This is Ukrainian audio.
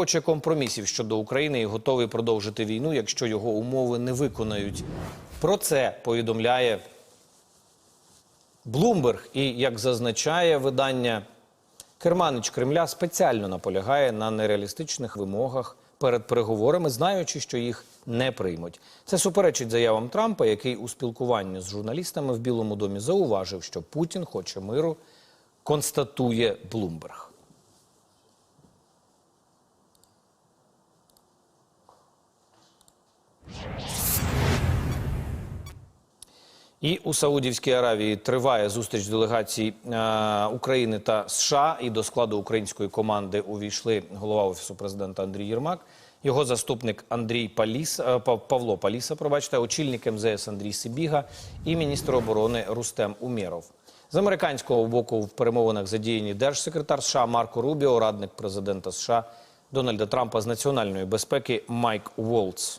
хоче компромісів щодо України і готовий продовжити війну, якщо його умови не виконають. Про це повідомляє Блумберг. І як зазначає видання, керманич Кремля спеціально наполягає на нереалістичних вимогах перед переговорами, знаючи, що їх не приймуть. Це суперечить заявам Трампа, який у спілкуванні з журналістами в Білому домі зауважив, що Путін хоче миру, констатує Блумберг. І у Саудівській Аравії триває зустріч делегацій е, України та США. І до складу української команди увійшли голова офісу президента Андрій Єрмак, його заступник Андрій Паліс, е, Пав- Павло Паліса, пробачте, очільник МЗС Андрій Сибіга і міністр оборони Рустем Умєров. З американського боку в перемовинах задіяні держсекретар США Марко Рубіо, радник президента США Дональда Трампа з національної безпеки Майк Волц.